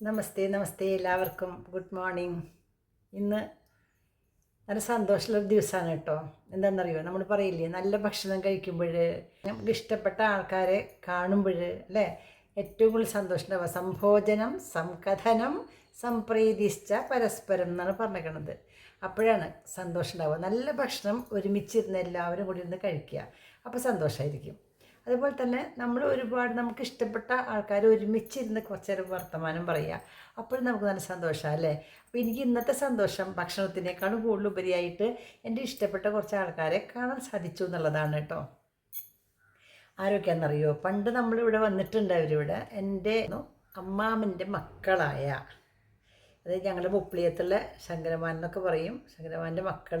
നമസ്തേ നമസ്തേ എല്ലാവർക്കും. Good morning ഇന്ന് നല്ല സന്തോഷമുള്ള ദിവസമാണ് കേട്ടോ. എന്താണെന്നറിയോ നമ്മൾ പറയില്ലേ നല്ല ഭക്ഷണം കഴിക്കുമ്പോൾ നമുക്ക് ഇഷ്ടപ്പെട്ട ആൾക്കാരെ കാണുമ്പോൾ അല്ലേ? ഏറ്റവും കൂടുതൽ സന്തോഷമുണ്ടാവുക. സംഭോജനം സംകഥനം സംപ്രീതിച്ച പരസ്പരം എന്നാണ് പറഞ്ഞേക്കണത് അപ്പോഴാണ് സന്തോഷം ഉണ്ടാവുക നല്ല ഭക്ഷണം ഒരുമിച്ചിരുന്ന് എല്ലാവരും കൂടി ഇരുന്ന് കഴിക്കുക. അപ്പോൾ സന്തോഷമായിരിക്കും. അതുപോലെ തന്നെ നമ്മൾ ഒരുപാട് നമുക്ക് ഇഷ്ടപ്പെട്ട ആൾക്കാർ ഒരുമിച്ചിരുന്ന് കുറച്ച് നേരം വർത്തമാനം പറയുക അപ്പോഴും നമുക്ക് നല്ല സന്തോഷമാണ് അല്ലേ? അപ്പോൾ എനിക്ക് ഇന്നത്തെ സന്തോഷം ഭക്ഷണത്തിനേക്കാളും കൂടുതൽ ഉപരിയായിട്ട് എന്റെ ഇഷ്ടപ്പെട്ട കുറച്ച് ആൾക്കാരെ കാണാൻ സാധിച്ചു എന്നുള്ളതാണ് കേട്ടോ. ആരൊക്കെയാണെന്നറിയോ പണ്ട് നമ്മളിവിടെ വന്നിട്ടുണ്ട് അവരിവിടെ. എന്റെ അമ്മാമന്റെ മക്കളായ അതായത് ഞങ്ങളുടെ മുപ്പിളിയത്തുള്ള ശങ്കരമാൻ എന്നൊക്കെ പറയും. ശങ്കരമാന്റെ മക്കൾ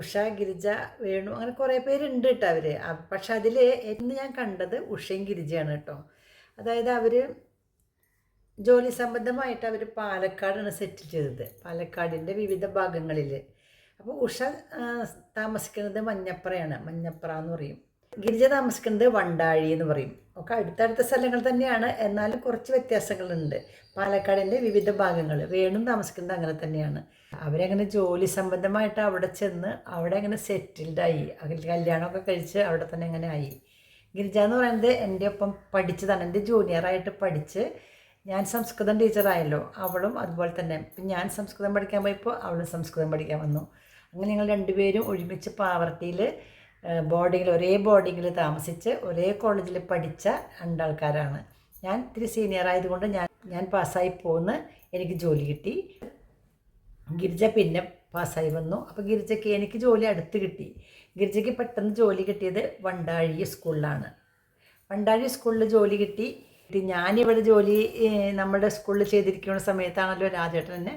ഉഷ ഗിരിജ വേണു അങ്ങനെ കുറേ പേരുണ്ട് കേട്ടോ അവർ പക്ഷെ അതിൽ എന്ന് ഞാൻ കണ്ടത് ഉഷയും ഗിരിജയാണ് കേട്ടോ. അതായത് അവർ ജോലി സംബന്ധമായിട്ട് അവർ പാലക്കാടാണ് സെറ്റിൽ ചെയ്തത് പാലക്കാടിന്റെ വിവിധ ഭാഗങ്ങളിൽ അപ്പോൾ ഉഷ താമസിക്കുന്നത് മഞ്ഞപ്പറയാണ് മഞ്ഞപ്പറ എന്ന് പറയും. ഗിരിജ താമസിക്കുന്നത് വണ്ടാഴി എന്ന് പറയും. ഒക്കെ അടുത്തടുത്ത സ്ഥലങ്ങൾ തന്നെയാണ് എന്നാലും കുറച്ച് വ്യത്യാസങ്ങളുണ്ട്. പാലക്കാടിന്റെ വിവിധ ഭാഗങ്ങൾ വേണും താമസിക്കുന്നത് അങ്ങനെ തന്നെയാണ്. അവരങ്ങനെ ജോലി സംബന്ധമായിട്ട് അവിടെ ചെന്ന് അവിടെ അങ്ങനെ സെറ്റിൽഡായി കല്യാണമൊക്കെ കഴിച്ച് അവിടെ തന്നെ അങ്ങനെ ആയി. ഗിരിജ എന്ന് പറയുന്നത് എന്റെ ഒപ്പം പഠിച്ചതാണ്. എന്റെ ജൂനിയറായിട്ട് പഠിച്ച് ഞാൻ സംസ്കൃതം ടീച്ചറായല്ലോ അവളും അതുപോലെ തന്നെ. ഞാൻ സംസ്കൃതം പഠിക്കാൻ പോയപ്പോൾ അവളും സംസ്കൃതം പഠിക്കാൻ വന്നു. അങ്ങനെ ഞങ്ങൾ രണ്ടുപേരും ഒരുമിച്ച് പാവർട്ടിയിൽ ബോർഡിങ്ങിൽ ഒരേ ബോർഡിങ്ങിൽ താമസിച്ച് ഒരേ കോളേജിൽ പഠിച്ച രണ്ടാൾക്കാരാണ്. ഞാൻ ഇത്തിരി സീനിയർ ആയതുകൊണ്ട് ഞാൻ ഞാൻ പാസ്സായി പോന്ന് എനിക്ക് ജോലി കിട്ടി. ഗിരിജ പിന്നെ പാസ്സായി വന്നു. അപ്പോൾ ഗിരിജയ്ക്ക് എനിക്ക് ജോലി അടുത്ത് കിട്ടി. ഗിരിജയ്ക്ക് പെട്ടെന്ന് ജോലി കിട്ടിയത് വണ്ടാഴി സ്കൂളിലാണ്. വണ്ടാഴി സ്കൂളിൽ ജോലി കിട്ടി. ഞാനിവിടെ ജോലി നമ്മുടെ സ്കൂളിൽ ചെയ്തിരിക്കുന്ന സമയത്താണല്ലോ രാജേട്ടൻ എന്നെ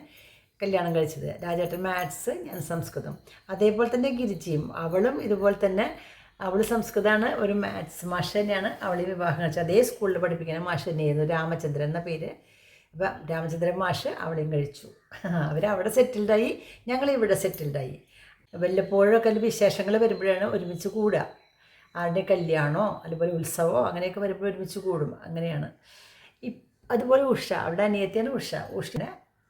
കല്യാണം കഴിച്ചത്. രാജേട്ടൻ മാത്സ് ഞാൻ സംസ്കൃതം. അതേപോലെ തന്നെ ഗിരിജിയും അവളും ഇതുപോലെ തന്നെ അവൾ സംസ്കൃതമാണ് ഒരു മാത്സ് മാഷ് തന്നെയാണ്. അവളെ വിവാഹം കഴിച്ചത് അതേ സ്കൂളിൽ പഠിപ്പിക്കുന്ന മാഷ് തന്നെയായിരുന്നു രാമചന്ദ്രൻ എന്ന പേര്. അപ്പം രാമചന്ദ്രൻ മാഷ് അവളെയും കഴിച്ചു. അവരവിടെ സെറ്റിൽഡായി ഞങ്ങളിവിടെ സെറ്റിൽഡായി വല്ലപ്പോഴൊക്കെ അതിൽ വിശേഷങ്ങൾ വരുമ്പോഴാണ് ഒരുമിച്ച് കൂടുക. ആരുടെ കല്യാണമോ അതുപോലെ ഉത്സവമോ അങ്ങനെയൊക്കെ വരുമ്പോൾ ഒരുമിച്ച് കൂടും. അങ്ങനെയാണ്. അതുപോലെ ഉഷ അവിടെ അനിയത്തിയാണ് ഉഷ. ഉഷനെ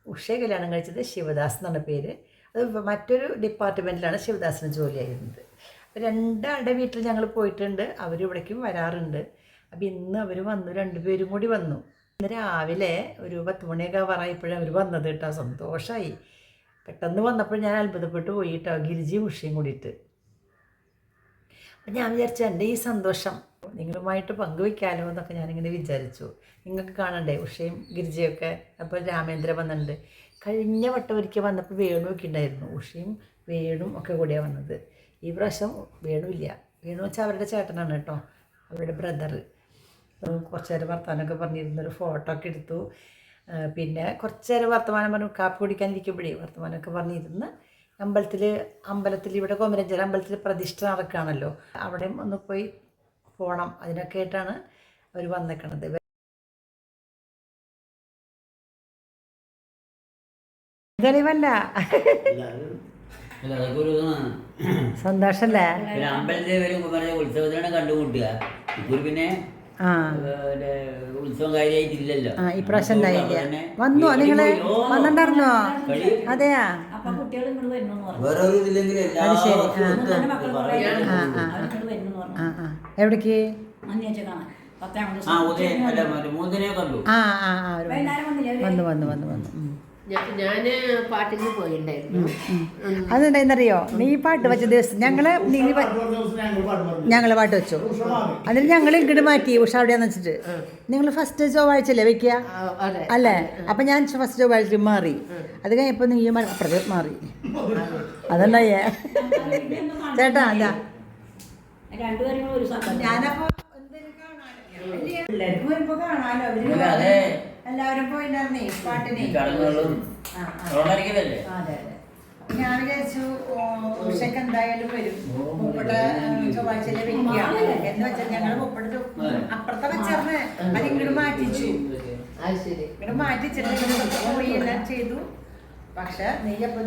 ഉഷയെ കല്യാണം കഴിച്ചത് ശിവദാസ് എന്നാണ് പേര്. അത് മറ്റൊരു ഡിപ്പാർട്ട്മെന്റിലാണ് ശിവദാസിന് ജോലിയായിരുന്നത്. രണ്ടാളുടെ വീട്ടിൽ ഞങ്ങൾ പോയിട്ടുണ്ട്. അവർ ഇവിടേക്കും വരാറുണ്ട്. അപ്പോൾ ഇന്ന് അവർ വന്നു. രണ്ടുപേരും കൂടി വന്നു. ഇന്ന് രാവിലെ ഒരു പത്ത് മണിയൊക്കെ ആവാറായപ്പോഴും അവർ വന്നത് കേട്ടോ. സന്തോഷമായി പെട്ടെന്ന് വന്നപ്പോൾ ഞാൻ അത്ഭുതപ്പെട്ട് പോയി കേട്ടോ. ഗിരിജിയും ഉഷയും കൂടിയിട്ട്. അപ്പം ഞാൻ വിചാരിച്ചു എന്റെ ഈ സന്തോഷം നിങ്ങളുമായിട്ട് പങ്കുവയ്ക്കാലോ എന്നൊക്കെ ഞാനിങ്ങനെ വിചാരിച്ചു. നിങ്ങൾക്ക് കാണണ്ടേ? ഉഷയും ഗിരിജയൊക്കെ അപ്പോൾ രാമേന്ദ്ര വന്നിട്ടുണ്ട്. കഴിഞ്ഞ വട്ടം ഒരിക്കൽ വന്നപ്പോൾ വേണു ഒക്കെ ഉണ്ടായിരുന്നു. ഉഷയും വേണും ഒക്കെ കൂടിയാണ് വന്നത്. ഈ പ്രാവശ്യം വേണുവില്ല വേണു വെച്ചാൽ അവരുടെ ചേട്ടനാണ് കേട്ടോ അവരുടെ ബ്രദർ കുറച്ച് നേരം വർത്തമാനമൊക്കെ പറഞ്ഞിരുന്നൊരു ഫോട്ടോ ഒക്കെ എടുത്തു. പിന്നെ കുറച്ച് നേരം വർത്തമാനം പറഞ്ഞു കാപ്പി കുടിക്കാനിരിക്കുമ്പോഴേ വർത്തമാനമൊക്കെ പറഞ്ഞിരുന്ന്. അമ്പലത്തിൽ അമ്പലത്തിൽ ഇവിടെ കോമരഞ്ചേരി അമ്പലത്തിൽ പ്രതിഷ്ഠ നടക്കുകയാണല്ലോ അവിടെയും ഒന്ന് പോയി പോകണം അതിനൊക്കെ ആയിട്ടാണ് അവർ വന്നേക്കണത്. തെളിവല്ല സന്തോഷല്ലേ? അമ്പലത്തിൽ വരും പറഞ്ഞ ഉത്സവത്തിനാണ് കണ്ടുമുട്ടുക. ഇപ്പോൾ പിന്നെ ഉത്സവം കാര്യമായിട്ടില്ലല്ലോ ആ ഇപ്രാവശ്യം വന്നോ? നിങ്ങൾ വന്നിട്ടുണ്ടായിരുന്നോ? അതെയാ? അപ്പൊ കുട്ടികൾ ഇങ്ങോട്ട് വരുന്നു പറഞ്ഞു. വേറെ ഒരു ഇതില്ലെങ്കിൽ എല്ലാ അത് ശരി, ആ. ആ, എവിടേക്ക്? ആ ആ വന്നു. വന്നു വന്നു വന്നു അതെന്തായെന്നറിയോ നീ പാട്ട് വെച്ച ദിവസം ഞങ്ങൾ നീ ഞങ്ങൾ പാട്ട് വെച്ചു. അതിൽ ഞങ്ങൾ ഇങ്ങോട്ട് മാറ്റി. ഉഷ അവിടെയാന്ന് വെച്ചിട്ട്. നിങ്ങൾ ഫസ്റ്റ് ചൊവ്വാഴ്ചയല്ലേ വെക്കുക അല്ലേ? അപ്പൊ ഞാൻ ഫസ്റ്റ് ചൊവ്വാഴ്ച മാറി. അത് കഴിഞ്ഞപ്പോ നീ അപ്പുറത്ത് മാറി. അതല്ലേ ചേട്ടാ അല്ല ഞാനപ്പോ പിള്ളേർക്ക് വരുമ്പോ കാണാലോ? അവർ അല്ല, അതെ. എല്ലാവരും പോയിണ്ടായിരുന്നേ പാട്ടിനെ. അതെ അതെ. ഞാൻ വിചാരിച്ചു ഉഷക്ക് ഉഷയ്ക്ക് എന്തായാലും വരും. മുപ്പട്ട് ചൊവ്വാഴ്ചയിലെ വെക്കുക എന്ന് വെച്ചാൽ ഞങ്ങൾ മുപ്പട്ട് അപ്പുറത്തെ വെച്ചറിന് അത് ഇങ്ങോട്ട് മാറ്റിച്ചു. ഇങ്ങോട്ട് മാറ്റിച്ചിട്ട് പോയി എല്ലാം ചെയ്തു. പക്ഷെ നീ അപ്പൊ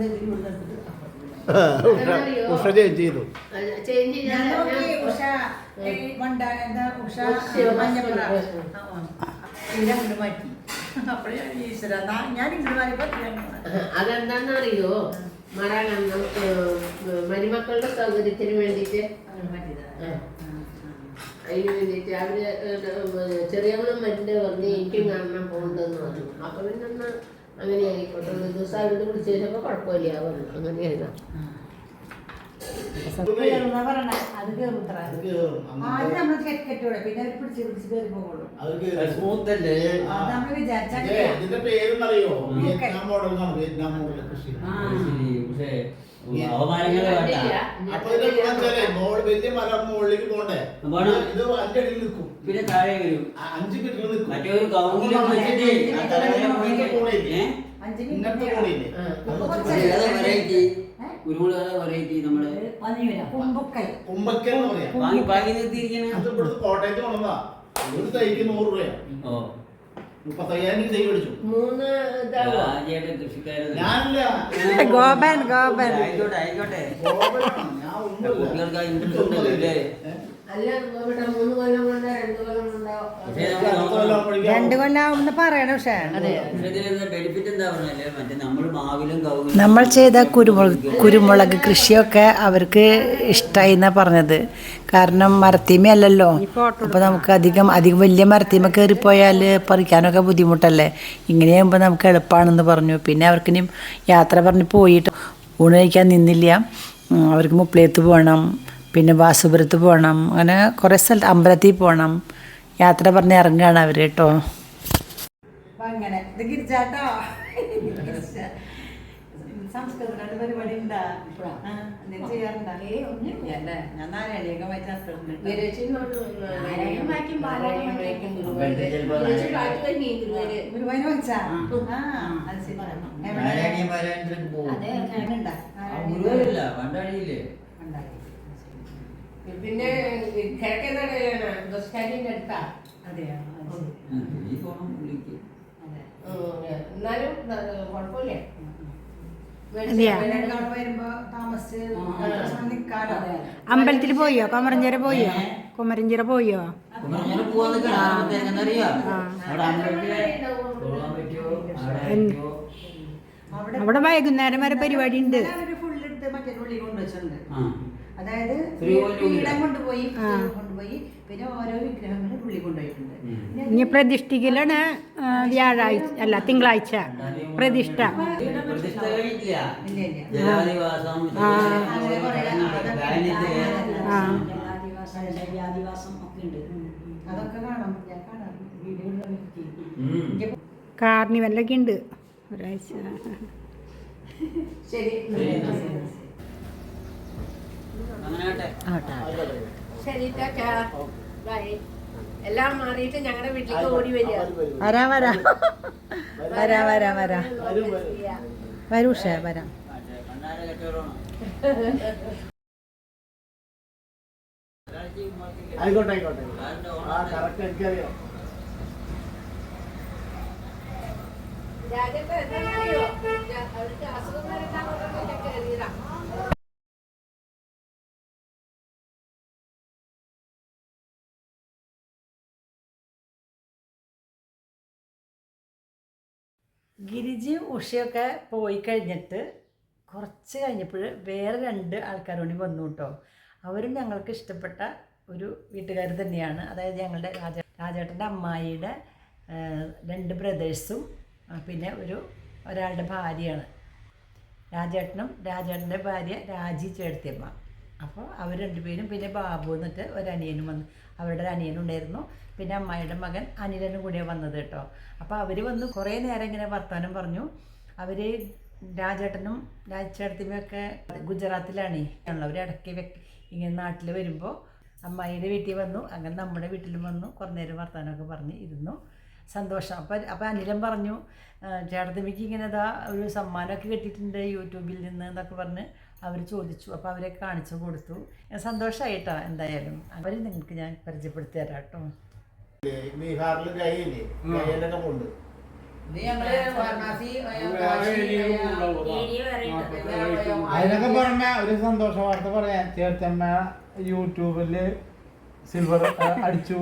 ഉഷ ചേഞ്ച് ചെയ്തു. ഉഷ ഉഷ മഞ്ഞപ്പുറ. മാറ്റി? അതെന്താന്നറിയോ? മരണം നമുക്ക് മരുമക്കളുടെ സൗകര്യത്തിന് വേണ്ടിയിട്ട്. അതിന് വേണ്ടിയിട്ട് അവർ ചെറിയവളും മരുന്ന് പറഞ്ഞ് എനിക്കും കാണണം പോകണ്ടെന്ന് പറഞ്ഞു. അപ്പൊ പിന്നെ അങ്ങനെ ആയിക്കോട്ടെ. ഒരു ദിവസം അവരോട് വിളിച്ചു കഴിഞ്ഞപ്പോ കുഴപ്പമില്ല പറഞ്ഞു അങ്ങനെയായിരുന്നു. ഇതിന്റെ പേരെന്നറിയോ? വിയറ്റ്നാം മോഡൽ എന്നാണ്. വിയറ്റ്നാം മോഡൽ കൃഷി. പക്ഷേ അപ്പൊ ഇത് വെച്ചാലേ മോൾ വലിയ മരം മുകളിലേക്ക് പോണ്ടേ പോണം. ഇത് അഞ്ചടിയിൽ നിൽക്കും. പിന്നെ താഴെ വരും. അഞ്ച് മീറ്റർ നിൽക്കും. മറ്റേ ഒരു കൗങ്ങിലും വെച്ചിട്ട് ആ തലവരെ കുരുമുളക് വെറൈറ്റി നമ്മൾ പന്നിയൂര കുമ്പുക്കൈ. എന്ന് പറയാം. വാങ്ങി വാങ്ങി നിർത്തിയിരിക്കണ അത് ഇവിടുത്തെ കോട്ടയത്ത് കൊണ്ടുവന്നാ. ഒരു തൈക്ക് നൂറ് രൂപയാണ് ഓ. മുപ്പത്തയ്യായിരം തൈ മേടിച്ചു. മൂന്ന് ഇതാവോ? ആദ്യമായിട്ട് കൃഷിക്കാരൻ ഞാനില്ല. ഗോപൻ ഗോപൻ. ആയിക്കോട്ടെ ആയിക്കോട്ടെ. ഗോപനാണ്. ഞാൻ. കുട്ടികൾക്ക് ആ interest ഉണ്ടല്ലോ അല്ലേ? ഏ? അല്ല ഇവിടെ മൂന്ന് കൊല്ലം കൊണ്ട് രണ്ട് കൊല്ലം കൊണ്ടോ പക്ഷേ അടുത്ത നമുക്ക് കൊല്ലം നോക്കണം. ആവുമ്പോഴേക്കും രണ്ട് കൊല്ലാവുന്ന പറയണ പക്ഷേ. നമ്മൾ മാവിലും കവുങ്ങിലും നമ്മൾ ചെയ്ത കുരുമുളക് കുരുമുളക് കൃഷിയൊക്കെ അവർക്ക് ഇഷ്ടമായി എന്നാ പറഞ്ഞത്. കാരണം മരത്തീമ അല്ലല്ലോ. അപ്പോൾ നമുക്ക് അധികം അധികം വലിയ മരത്തീമ കയറിപ്പോയാൽ പറിക്കാനൊക്കെ ബുദ്ധിമുട്ടല്ലേ? ഇങ്ങനെയാകുമ്പോൾ നമുക്ക് എളുപ്പമാണെന്ന് പറഞ്ഞു. പിന്നെ അവർക്കിനി യാത്ര പറഞ്ഞ് പോയിട്ട് ഊണ് കഴിക്കാൻ നിന്നില്ല അവർക്ക് മുപ്ലേത്ത് പോകണം. പിന്നെ വാസുപുരത്ത് പോകണം. അങ്ങനെ കുറേ സ്ഥലത്ത് അമ്പലത്തിൽ പോകണം. യാത്ര പറഞ്ഞ് ഇറങ്ങുകയാണ് അവർ കേട്ടോ. അങ്ങനെ. ഇത് ഗിരിജാട്ടോ? പരിപാടി ഉണ്ടാ? ചെയ്യാറുണ്ടാ. ഞാൻ നാരായണിയൊക്കെ വായിക്കും. ഗുരുവായൂർ അത് ശരി പാരായണത്തിലേക്ക് പോകും അതെ ഉണ്ടാ ആ ഗുരുവല്ല പണ്ടാടിയില്ലേ പിന്നെ കിഴക്കേ നടയിലാണ് ബസ് സ്റ്റാൻഡിന്റെ അടുത്താ. അതെയോ? എന്നാലും കുഴപ്പമില്ല. അമ്പലത്തിൽ പോയോ? കുമരഞ്ചിറ പോയോ? കുമരഞ്ചിറ പോയോ? അവിടെ വൈകുന്നേരം വരെ പരിപാടി ഉണ്ട് അതായത്? പീഠം കൊണ്ടുപോയി കൊണ്ടുപോയി. പിന്നെ ഓരോ വിഗ്രഹങ്ങളും പുള്ളി കൊണ്ടുപോയിട്ടുണ്ട്. ഇനി പ്രതിഷ്ഠിക്കലാണ് വ്യാഴാഴ്ച അല്ല തിങ്കളാഴ്ച. പ്രതിഷ്ഠ. അതൊക്കെ കാണാം. ഞാൻ കാണാം. വീഡിയോ. കാർണിവലൊക്കെ ഉണ്ട്. ഒരാഴ്ച. ശരി. എല്ലാം മാറിയിട്ട് ഞങ്ങളുടെ വീട്ടിലേക്ക് ഓടി വരിക. വരാ. വരാ വരാ. വരാ വരാ വരൂ ഷേ വരാം. ആയിക്കോട്ടെ ആയിക്കോട്ടെ. ആ കറക്റ്റ് എനിക്കറിയാം. എന്താണെന്നറിയോ? അവർക്ക് അസുഖം ഗിരിജയും ഉഷയൊക്കെ പോയി കഴിഞ്ഞിട്ട് കുറച്ച് കഴിഞ്ഞപ്പോൾ വേറെ രണ്ട് ആൾക്കാർ കൂടി വന്നു കേട്ടോ അവരും ഞങ്ങൾക്ക് ഇഷ്ടപ്പെട്ട ഒരു വീട്ടുകാർ തന്നെയാണ്. അതായത് ഞങ്ങളുടെ രാജ രാജേട്ടന്റെ അമ്മായിയുടെ രണ്ട് ബ്രദേഴ്സും പിന്നെ ഒരു ഒരാളുടെ ഭാര്യയാണ്. രാജേട്ടനും രാജേട്ടന്റെ ഭാര്യ രാജി ചേർത്തിയമ്മ. അപ്പോൾ അവർ രണ്ടുപേരും പിന്നെ ബാബു എന്നിട്ട് ഒരനിയനും വന്നു. അവരുടെ ഒരു അനിയനും ഉണ്ടായിരുന്നു. പിന്നെ അമ്മായിയുടെ മകൻ അനിലനും കൂടിയാണ് വന്നത് കേട്ടോ. അപ്പോൾ അവർ വന്ന് കുറേ നേരം ഇങ്ങനെ വർത്തമാനം പറഞ്ഞു. അവർ രാജേട്ടനും രാജേട്ടത്തിമൊക്കെ ഗുജറാത്തിലാണ്. അവർ ഇടയ്ക്ക് ഇങ്ങനെ നാട്ടിൽ വരുമ്പോൾ അമ്മായിയുടെ വീട്ടിൽ വന്നു. അങ്ങനെ നമ്മുടെ വീട്ടിലും വന്നു. കുറേ നേരം വർത്തമാനമൊക്കെ പറഞ്ഞ് ഇരുന്നു. സന്തോഷം. അപ്പം അപ്പം അനിലൻ പറഞ്ഞു ചേട്ടത്തിമ്മയ്ക്ക് ഇങ്ങനെ ഇതാ ഒരു സമ്മാനമൊക്കെ കിട്ടിയിട്ടുണ്ട് യൂട്യൂബിൽ നിന്ന് എന്നൊക്കെ പറഞ്ഞ് അവർ ചോദിച്ചു. അപ്പോൾ അവരെ കാണിച്ചു കൊടുത്തു. സന്തോഷമായിട്ടോ എന്തായാലും. അവർ നിങ്ങൾക്ക് ഞാൻ പരിചയപ്പെടുത്തി തരാം കേട്ടോ. ബീഹാറിൽ ഉണ്ട് അതിനൊക്കെ പറഞ്ഞ ഒരു സന്തോഷ വാർത്ത പറയാൻ ചേർത്തമ്മ യൂട്യൂബിൽ സിൽവർ അടിച്ചു.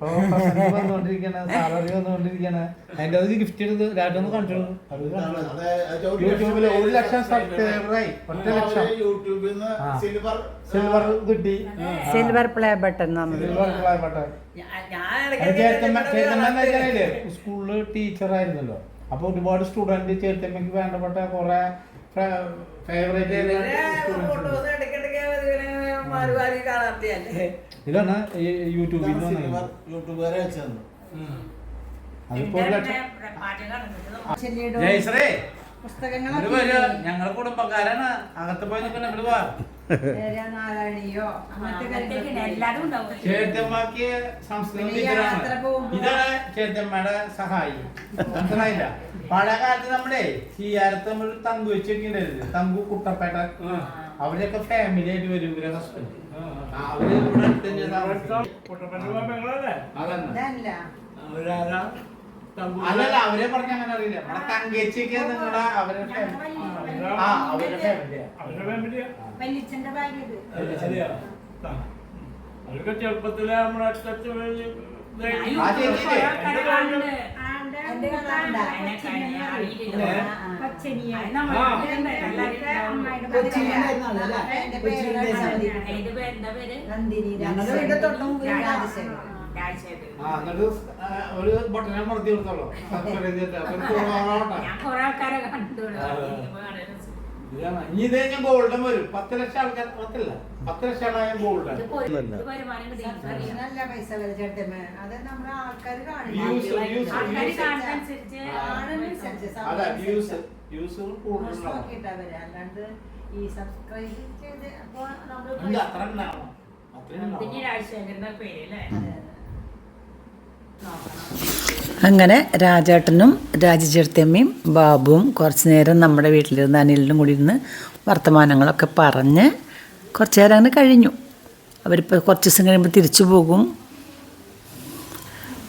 Present വന്നുകൊണ്ടിരിക്കണ സാലറി വന്നുകൊണ്ടിരിക്കണ അതിന്റെ അത് ഗിഫ്റ്റ് എടുത്ത് രാജൊന്ന് കാണിച്ചു. ഒരു ലക്ഷം സബ്സ്ക്രൈബറായി ഒറ്റ ലക്ഷം. യൂട്യൂബിൽ നിന്ന്. സിൽവർ സിൽവർ കിട്ടി. സിൽവർ പ്ലേ ബട്ടൺ നമ്മൾ സിൽവർ പ്ലേ ബട്ടൺ ടീച്ചർ ആയിരുന്നല്ലോ. അപ്പൊ ഒരുപാട് സ്റ്റുഡന്റ് ചേർത്തമ്മക്ക് വേണ്ടപ്പെട്ട കുറെ ഫേവറേറ്റ് ഇതാണ് ഈ യൂട്യൂബിൽ നിന്ന് വന്നത്. യൂട്യൂബുകാരെ വെച്ചത് അതിപ്പോ ഒരു ലക്ഷം ജയശ്രീ ഇങ്ങട് വരൂ. ഞങ്ങളെ കുടുംബക്കാരാണ്. അകത്ത് പോയി നിൽക്കുന്ന വാ. നാരായണിയോ? എല്ലാരും ഉണ്ടാവും. ചേട്ടമ്മക്ക് സംസ്കൃതം പിന്നെ ഈ ടീച്ചറാണ് യാത്ര പോകുമ്പോ- ഇതാണ് ചേട്ടന്മാരുടെ സഹായി. മനസ്സിലായില്ല? പഴയ കാലത്ത് നമ്മുടെ ചീയാരത്ത് നമ്മൾ തങ്കു വെച്ച് വെക്കണ്ടായിരുന്നു തങ്കു കുട്ടപ്പേട്ട. അവരൊക്കെ ഫാമിലി ആയിട്ട് വരും ഇവരെ ഹസ്ബൻഡ് അവർ ഇവിടെ. അല്ലല്ല അവരെ പറഞ്ഞ അങ്ങനെ അറിയില്ല. നമ്മുടെ തങ്കേച്ചിക്ക് നിങ്ങളുടെ അവരെ ആ അവരുടെ ഫാമിലിയാ. അവർക്ക് ചെറുപ്പത്തിലെ നമ്മുടെ ഞങ്ങളുടെ തൊട്ട് ഒരു ബട്ടനെ മറത്തി കൊടുത്തോളൂ. ഞാൻ കൊറേ ആൾക്കാരെ കണ്ടു ഇതാണ്. ഇനി ഇതേ ഞാൻ ഗോൾഡൻ വരും. പത്ത് ലക്ഷം ആൾക്കാർ പത്തില്ല പത്ത് ലക്ഷമായ ഗോൾഡൻ വരുമാനം കിട്ടി നല്ല പൈസ വരെ ചേട്ടമ്മ അത് നമ്മുടെ ആൾക്കാർ അതെ വ്യൂസ് വ്യൂസ് കൂടുതലുണ്ടാവും നോക്കിയിട്ടാ വരെ. അല്ലാണ്ട് ഈ സബ്സ്ക്രൈബ് ചെയ്ത് അപ്പൊ ഉണ്ട്, അത്ര ഉണ്ടാവണം. അത്രയും നന്ദിനി ഉണ്ടാവണം. രാജശേഖരന്റെ പേര് അല്ലേ അങ്ങനെ രാജേട്ടനും രാജചേർത്തമ്മയും ബാബുവും കുറച്ച് നേരം നമ്മുടെ വീട്ടിലിരുന്ന് അനിലിനും കൂടി ഇരുന്ന് വർത്തമാനങ്ങളൊക്കെ പറഞ്ഞ് കുറച്ച് നേരം അങ്ങനെ കഴിഞ്ഞു. അവരിപ്പോൾ കുറച്ച് ദിവസം കഴിയുമ്പോൾ തിരിച്ചു പോകും.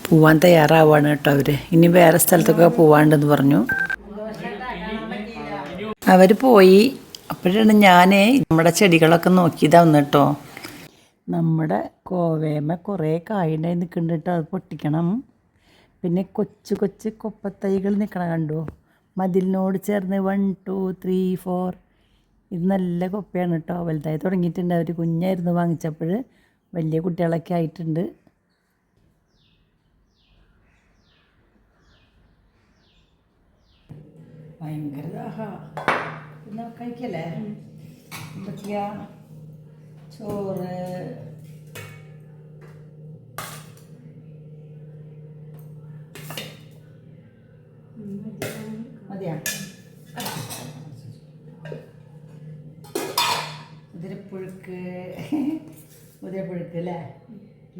പോവാൻ തയ്യാറാവാണ് കേട്ടോ അവർ ഇനി വേറെ സ്ഥലത്തൊക്കെ പോവാണ്ടെന്ന് പറഞ്ഞു. അവർ പോയി. അപ്പോഴാണ് ഞാൻ നമ്മുടെ ചെടികളൊക്കെ നോക്കിയതാണ് കേട്ടോ നമ്മുടെ കോവേമ കുറേ കായുണ്ടായി നിൽക്കുന്നുണ്ട് കേട്ടോ അത് പൊട്ടിക്കണം. പിന്നെ കൊച്ചു കൊച്ചു കൊപ്പത്തൈകൾ നിൽക്കണ കണ്ടോ? മതിലിനോട് ചേർന്ന് വൺ ടു ത്രീ ഫോർ ഇത് നല്ല കൊപ്പയാണ് കേട്ടോ. വലുതായി തുടങ്ങിയിട്ടുണ്ട്. അവർ കുഞ്ഞായിരുന്നു വാങ്ങിച്ചപ്പോൾ. വലിയ കുട്ടികളൊക്കെ ആയിട്ടുണ്ട്. ഭയങ്കര ദാഹ. കഴിക്കല്ലേ? എന്തൊക്കെയാ? ചോറ് മതിയാ മുതിരപ്പുഴുക്ക് മുതിരപ്പുഴുക്ക് അല്ലേ?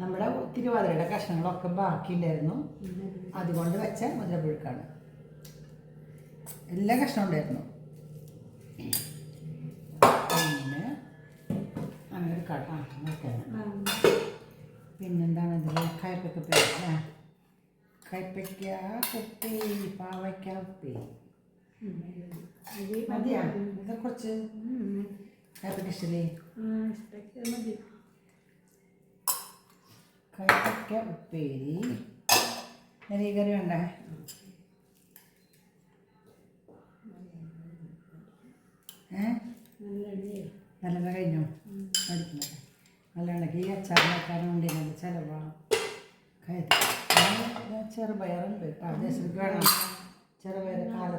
നമ്മുടെ തിരുവാതിരയുടെ കഷ്ണങ്ങളൊക്കെ ബാക്കിയില്ലായിരുന്നു അതുകൊണ്ട് വെച്ച മുതിരപ്പുഴുക്കാണ് എല്ലാ കഷ്ണവും ഉണ്ടായിരുന്നു. പിന്നെ അങ്ങനെ ഒരു കട. പിന്നെന്താണ് ഇതിൽ കയ്പക്ക പേര് കയ്പയ്ക്ക കുപ്പി പാവയ്ക്ക ഉപ്പേരി. മതിയാ. ഇത് കുറച്ച് കയ്പക്ക ഇഷ്ടല്ലേ? കയ്പയ്ക്ക ഉപ്പേരി. നെറിയ വേണ്ട? നല്ലത് കഴിഞ്ഞോ? അടിക്കുന്നത് നല്ലതാണെങ്കിൽ ഈ അച്ചാറിനേക്കാളും വേണ്ടി നല്ല ചിലവാണ് ചെറുപയറുണ്ട്. കേട്ടോ ദേശത്തേക്ക് വേണം. चल मेरे काल